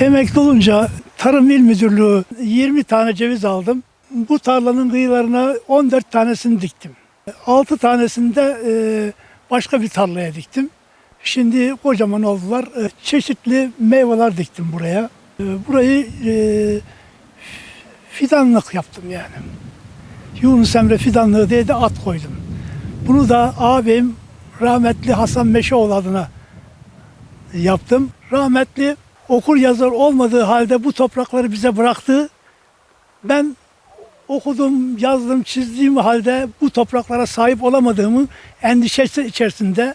Emekli olunca Tarım İl Müdürlüğü 20 tane ceviz aldım. Bu tarlanın kıyılarına 14 tanesini diktim. 6 tanesini de e, başka bir tarlaya diktim. Şimdi kocaman oldular. E, Çeşitli meyveler diktim buraya. E, Burayı fidanlık yaptım yani. Yunus Emre fidanlığı diye de at koydum. Bunu da abim rahmetli Hasan Meşeoğlu adına yaptım. Rahmetli okur yazar olmadığı halde bu toprakları bize bıraktı. Ben okudum, yazdım, çizdiğim halde bu topraklara sahip olamadığımı endişesi içerisinde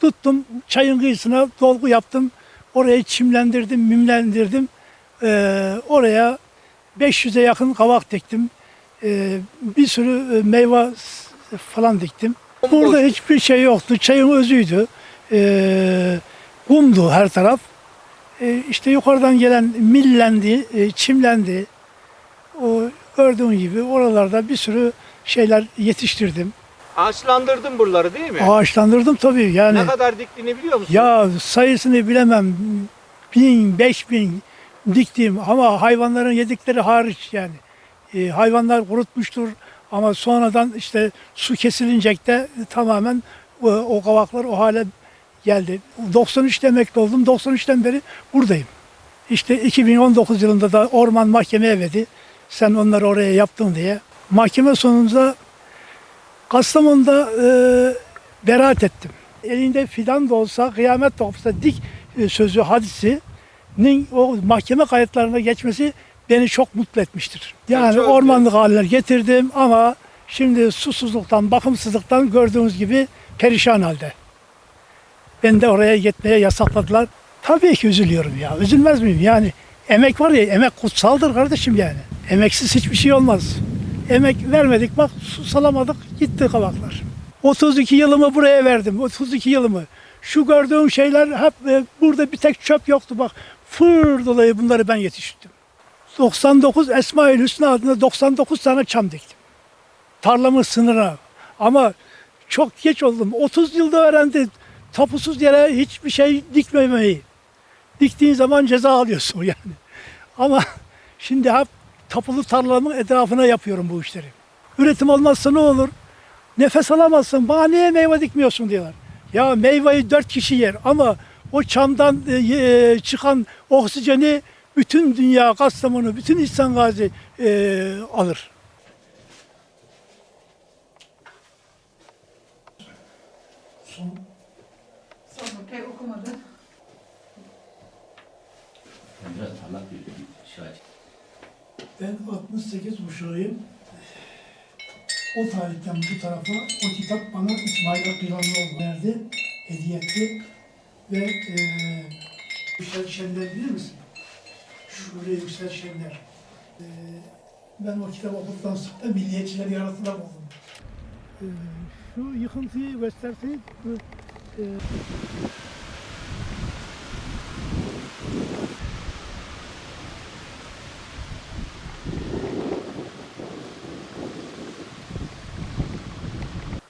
tuttum. Çayın kıyısına dolgu yaptım. Orayı çimlendirdim, mimlendirdim. Ee, oraya 500'e yakın kavak diktim. Ee, bir sürü e, meyve falan diktim. Burada hiçbir şey yoktu. Çayın özüydü. Ee, kumdu her taraf. Ee, işte yukarıdan gelen millendi, e, çimlendi. O gördüğün gibi oralarda bir sürü şeyler yetiştirdim. Ağaçlandırdın buraları değil mi? Ağaçlandırdım tabii yani. Ne kadar diktiğini biliyor musun? Ya sayısını bilemem. Bin, beş bin diktiğim ama hayvanların yedikleri hariç yani. E, hayvanlar kurutmuştur ama sonradan işte su kesilince de tamamen o, o kavaklar o hale geldi. 93'te emekli oldum. 93'ten beri buradayım. İşte 2019 yılında da orman mahkemeye verdi. Sen onları oraya yaptın diye. Mahkeme sonunda Kastamonu'da e, beraat ettim. Elinde fidan da olsa, kıyamet de olsa dik e, sözü hadisinin o mahkeme kayıtlarına geçmesi beni çok mutlu etmiştir. Yani çok ormanlık haller getirdim ama şimdi susuzluktan, bakımsızlıktan gördüğünüz gibi perişan halde. Ben de oraya gitmeye yasakladılar. Tabii ki üzülüyorum ya. Üzülmez miyim? Yani emek var ya, emek kutsaldır kardeşim yani. Emeksiz hiçbir şey olmaz. Emek vermedik bak salamadık gitti kavaklar. 32 yılımı buraya verdim. 32 yılımı. Şu gördüğün şeyler hep e, burada bir tek çöp yoktu bak. Fır dolayı bunları ben yetiştirdim. 99 Esmaül Hüsnü adına 99 tane çam diktim. Tarlamın sınırına. Ama çok geç oldum. 30 yılda öğrendi. Tapusuz yere hiçbir şey dikmemeyi. Diktiğin zaman ceza alıyorsun yani. Ama şimdi hep tapulu tarlamın etrafına yapıyorum bu işleri. Üretim olmazsa ne olur? Nefes alamazsın. Bana niye meyve dikmiyorsun diyorlar. Ya meyveyi dört kişi yer ama o çamdan e, e, çıkan oksijeni bütün dünya, Kastamonu, bütün İhsan Gazi e, alır. Sonra pek okumadı. Biraz parlak bir aç. Ben 68 kuşağıyım. O tarihten bu tarafa o kitap bana İsmail Kıranlıoğlu verdi, hediye etti. Ve e, Yüksel Şenler bilir misin? Şule Yüksel Şenler. E, ben o kitabı okuduktan sonra milliyetçiler yaratılan oldum. E, şu yıkıntıyı gösterseniz e,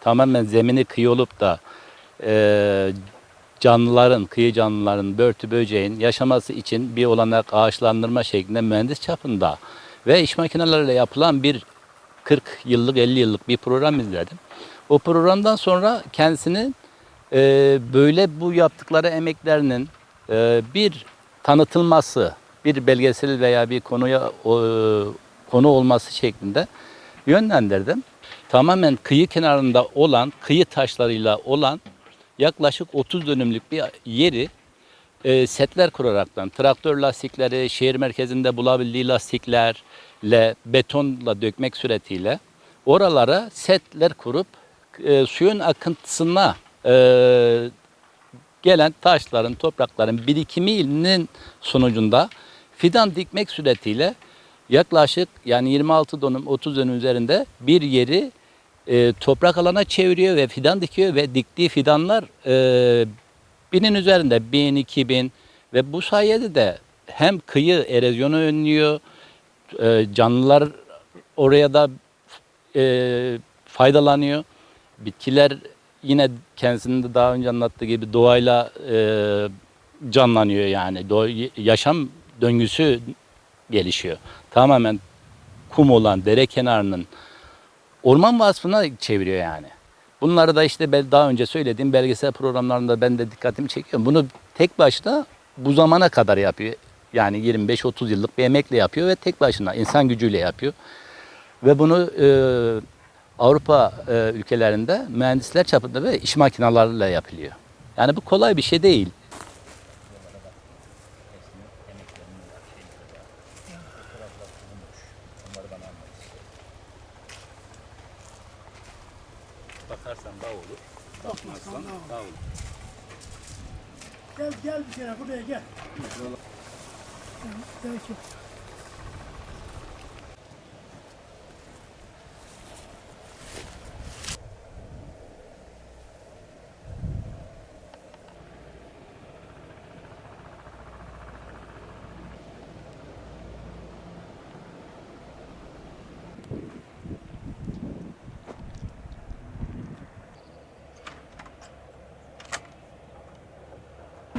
Tamamen zemini kıyı olup da e, canlıların, kıyı canlıların, börtü böceğin yaşaması için bir olanak ağaçlandırma şeklinde mühendis çapında ve iş makineleriyle yapılan bir 40 yıllık 50 yıllık bir program izledim. O programdan sonra kendisinin e, böyle bu yaptıkları emeklerinin e, bir tanıtılması, bir belgesel veya bir konuya o, konu olması şeklinde yönlendirdim. Tamamen kıyı kenarında olan, kıyı taşlarıyla olan yaklaşık 30 dönümlük bir yeri e, setler kuraraktan traktör lastikleri, şehir merkezinde bulabildiği lastiklerle, betonla dökmek suretiyle oralara setler kurup e, suyun akıntısına e, gelen taşların, toprakların birikiminin sonucunda fidan dikmek suretiyle yaklaşık yani 26 dönüm 30 dönüm üzerinde bir yeri e, toprak alana çeviriyor ve fidan dikiyor ve diktiği fidanlar e, binin üzerinde bin, iki bin ve bu sayede de hem kıyı erozyonu önlüyor, e, canlılar oraya da e, faydalanıyor. Bitkiler yine kendisinin de daha önce anlattığı gibi doğayla e, canlanıyor yani. Doğa, yaşam döngüsü gelişiyor. Tamamen kum olan dere kenarının orman vasfına çeviriyor yani. Bunları da işte daha önce söylediğim belgesel programlarında ben de dikkatimi çekiyorum. Bunu tek başına bu zamana kadar yapıyor. Yani 25-30 yıllık bir emekle yapıyor ve tek başına insan gücüyle yapıyor. Ve bunu e, Avrupa e, ülkelerinde mühendisler çapında ve iş makinalarıyla yapılıyor. Yani bu kolay bir şey değil. Bakarsan daha olur. Bakmazsan daha olur. Gel gel bir kere buraya gel. Gel, gel.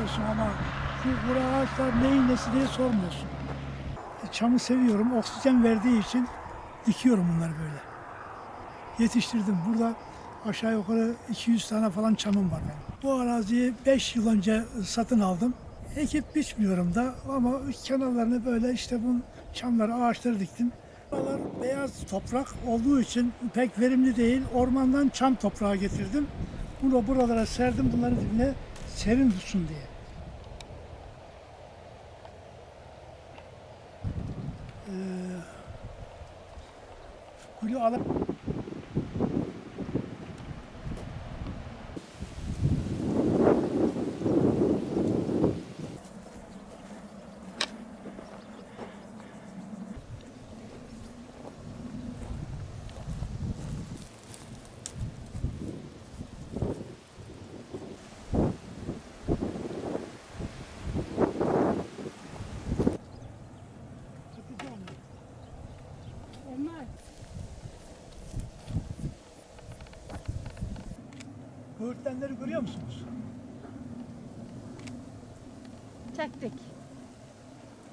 Diyorsun ama bu ağaçlar neyin nesi diye sormuyorsun. E, Çamı seviyorum. Oksijen verdiği için dikiyorum bunları böyle. Yetiştirdim. Burada aşağı yukarı 200 tane falan çamım var benim. Bu araziyi 5 yıl önce satın aldım. Ekip biçmiyorum da ama kenarlarını böyle işte bu çamları, ağaçları diktim. Buralar beyaz toprak olduğu için pek verimli değil. Ormandan çam toprağı getirdim. Bunu buralara serdim bunların dibine serin tutsun diye. Gülü alıp böğürtlenleri görüyor musunuz? çektik.